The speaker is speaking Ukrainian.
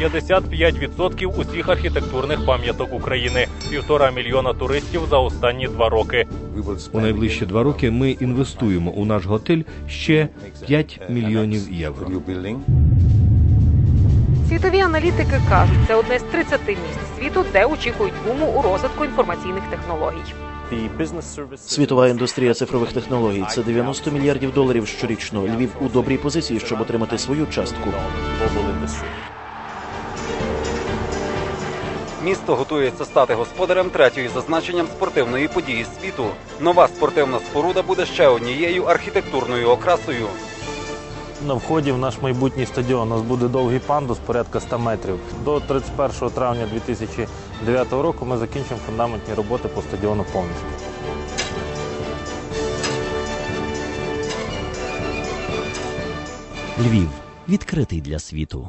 55% усіх архітектурних пам'яток України, півтора мільйона туристів за останні два роки. У найближчі два роки ми інвестуємо у наш готель ще 5 мільйонів євро. Світові аналітики кажуть, це одне з 30 місць світу, де очікують буму у розвитку інформаційних технологій. Світова індустрія цифрових технологій це 90 мільярдів доларів щорічно. Львів у добрій позиції, щоб отримати свою частку. Місто готується стати господарем третьої за значенням спортивної події світу. Нова спортивна споруда буде ще однією архітектурною окрасою. На вході в наш майбутній стадіон у нас буде довгий пандус порядка 100 метрів. До 31 травня 2009 року ми закінчимо фундаментні роботи по стадіону повністю. Львів відкритий для світу.